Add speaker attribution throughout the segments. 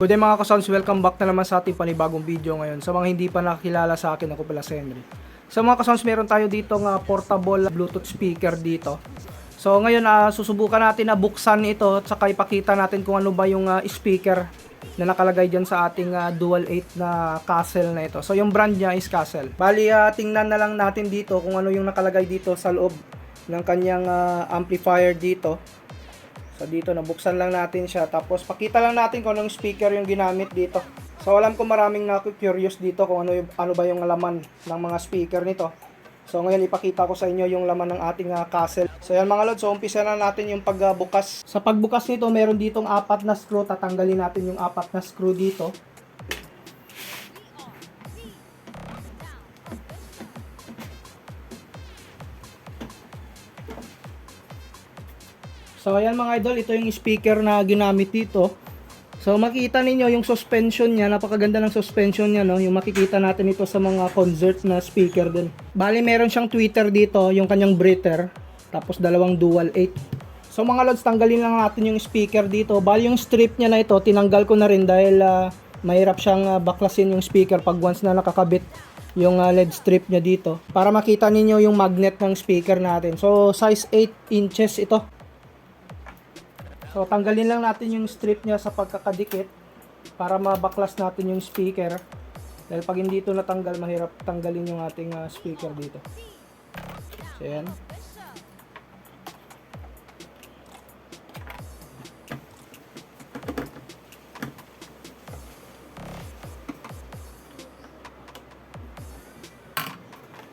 Speaker 1: Good day mga kasounds, welcome back na naman sa ating panibagong video ngayon. Sa mga hindi pa nakakilala sa akin, ako pala si Henry. Sa mga kasounds, meron tayo dito ng portable Bluetooth speaker dito. So ngayon, ah, susubukan natin na buksan ito at saka ipakita natin kung ano ba yung ah, speaker na nakalagay dyan sa ating ah, Dual 8 na Castle na ito. So yung brand niya is Castle. Bali, ah, tingnan na lang natin dito kung ano yung nakalagay dito sa loob ng kanyang ah, amplifier dito. So dito nabuksan lang natin siya tapos pakita lang natin kung anong speaker yung ginamit dito. So alam ko maraming na curious dito kung ano yung, ano ba yung laman ng mga speaker nito. So ngayon ipakita ko sa inyo yung laman ng ating ah, castle. So yan mga lods, so umpisa na natin yung pagbukas. Sa pagbukas nito, meron ditong apat na screw. Tatanggalin natin yung apat na screw dito. So ayan mga idol, ito yung speaker na ginamit dito. So makita ninyo yung suspension niya, napakaganda ng suspension niya no. Yung makikita natin ito sa mga concert na speaker din. Bali meron siyang tweeter dito, yung kanyang breather, tapos dalawang dual 8. So mga lods, tanggalin lang natin yung speaker dito. Bali yung strip niya na ito, tinanggal ko na rin dahil ah, mahirap siyang ah, baklasin yung speaker pag once na nakakabit yung ah, LED strip niya dito. Para makita ninyo yung magnet ng speaker natin. So size 8 inches ito. So tanggalin lang natin yung strip niya sa pagkakadikit para mabaklas natin yung speaker. Dahil pag hindi ito natanggal, mahirap tanggalin yung ating ah, speaker dito. So yan.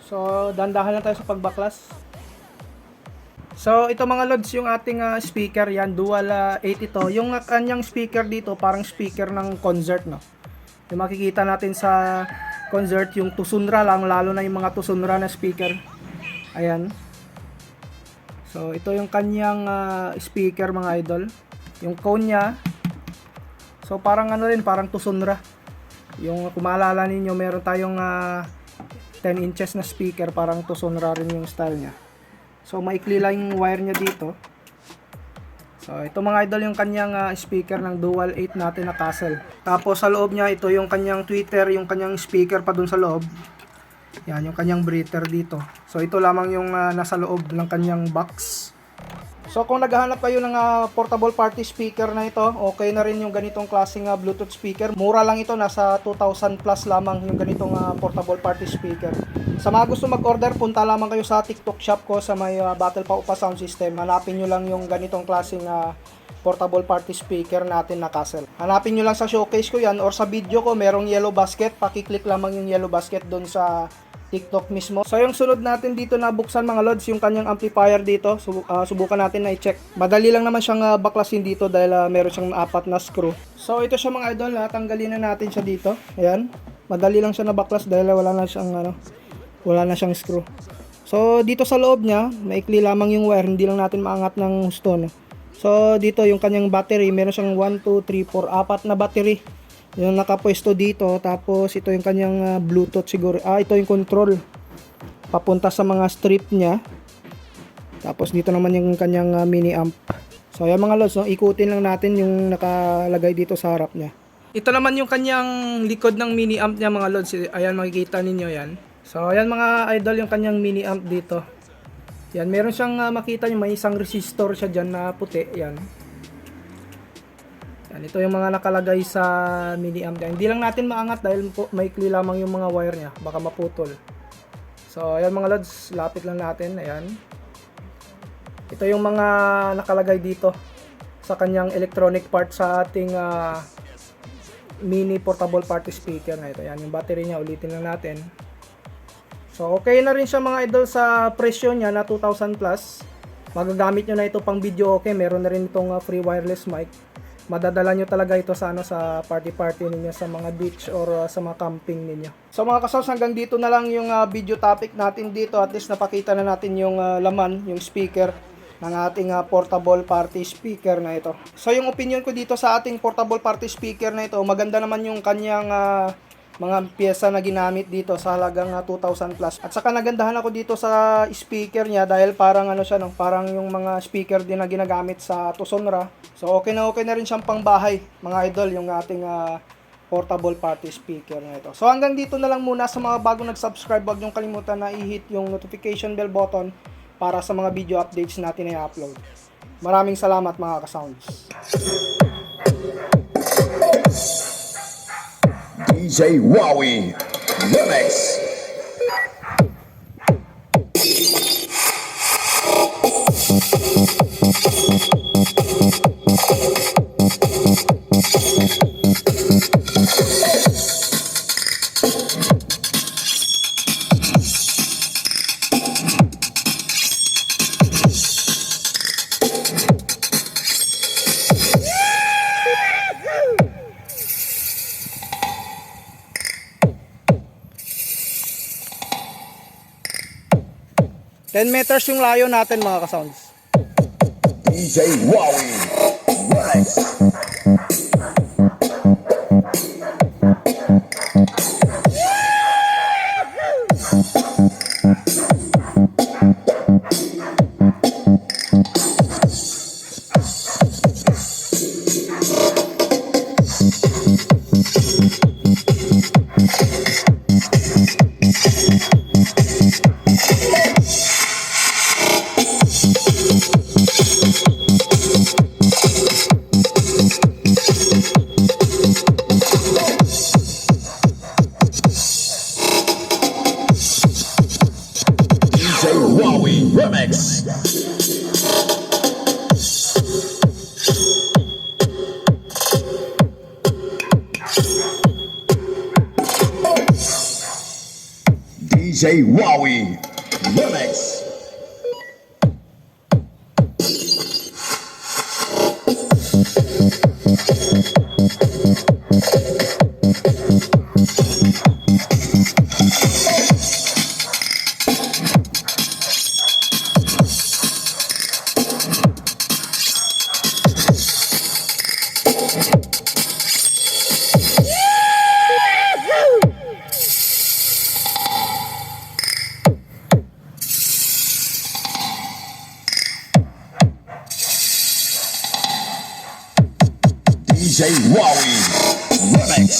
Speaker 1: So, dandahan lang tayo sa pagbaklas. So, ito mga lods, yung ating ah, speaker, yan, dual ah, 8 ito. Yung ah, kanyang speaker dito, parang speaker ng concert, no? Yung makikita natin sa concert, yung tusunra lang, lalo na yung mga tusunra na speaker. Ayan. So, ito yung kanyang ah, speaker, mga idol. Yung cone niya, so parang ano rin, parang tusunra. Yung kung maalala ninyo, meron tayong ah, 10 inches na speaker, parang tusunra rin yung style niya. So maikli lang yung wire niya dito. So ito mga idol yung kanyang ah, speaker ng dual 8 natin na Castle. Tapos sa loob niya ito yung kanyang tweeter, yung kanyang speaker pa dun sa loob. Yan yung kanyang breather dito. So ito lamang yung ah, nasa loob ng kanyang box. So kung naghahanap kayo ng ah, portable party speaker na ito, okay na rin yung ganitong klaseng ah, Bluetooth speaker. Mura lang ito, nasa 2,000 plus lamang yung ganitong ah, portable party speaker. Sa mga gusto mag-order, punta lamang kayo sa TikTok shop ko sa may ah, Battle pa Upa Sound System. Hanapin nyo lang yung ganitong klaseng ah, portable party speaker natin na Castle. Hanapin nyo lang sa showcase ko yan or sa video ko, merong yellow basket. Pakiclick lamang yung yellow basket doon sa TikTok mismo. So yung sunod natin dito na buksan mga lods, yung kanyang amplifier dito. Subu- ah, subukan natin na i-check. Madali lang naman siyang ah, baklasin dito dahil ah, meron siyang apat na screw. So ito siya mga idol, ha? tanggalin na natin siya dito. Ayan. Madali lang siya na baklas dahil wala na siyang ano, wala na siyang screw. So dito sa loob niya, maikli lamang yung wire, hindi lang natin maangat ng gusto. No? So dito yung kanyang battery, meron siyang 1, 2, 3, 4, apat na battery yung nakapwesto dito tapos ito yung kanyang ah, bluetooth siguro ah ito yung control. Papunta sa mga strip niya. Tapos dito naman yung kanyang ah, mini amp. So ayan mga lods no? ikutin lang natin yung nakalagay dito sa harap niya. Ito naman yung kanyang likod ng mini amp niya mga lods. Ayan makikita ninyo yan. So ayan mga idol yung kanyang mini amp dito. Yan meron siyang ah, makita nyo may isang resistor siya dyan na puti. Yan yan, ito yung mga nakalagay sa mini amp niya. Hindi lang natin maangat dahil po, maikli lamang yung mga wire niya. Baka maputol. So, ayan mga lods, lapit lang natin. Ayan. Ito yung mga nakalagay dito sa kanyang electronic part sa ating ah, mini portable party speaker na ito. Ayan, yung battery niya, ulitin lang natin. So, okay na rin siya mga idol sa presyo niya na 2,000 plus. Magagamit nyo na ito pang video okay. Meron na rin itong ah, free wireless mic madadala nyo talaga ito sa ano sa party party ninyo sa mga beach or uh, sa mga camping ninyo. So mga kasaws hanggang dito na lang yung uh, video topic natin dito at least napakita na natin yung uh, laman, yung speaker ng ating uh, portable party speaker na ito. So yung opinion ko dito sa ating portable party speaker na ito, maganda naman yung kanyang uh, mga pyesa na ginamit dito sa halagang ah, 2,000 plus. At saka nagandahan ako dito sa speaker niya dahil parang ano siya no, parang yung mga speaker din na ginagamit sa Tusonra. So okay na okay na rin siyang pangbahay, mga idol, yung ating ah, portable party speaker na ito. So hanggang dito na lang muna sa mga bagong nag-subscribe, wag niyong kalimutan na i-hit yung notification bell button para sa mga video updates natin na i-upload. Maraming salamat mga ka-sounds.
Speaker 2: DJ Wowie. The
Speaker 1: next. 10 meters yung layo natin mga kasounds.
Speaker 2: DJ Wowie. Nice. DJ Wowie Remix. DJ Wowie Remix.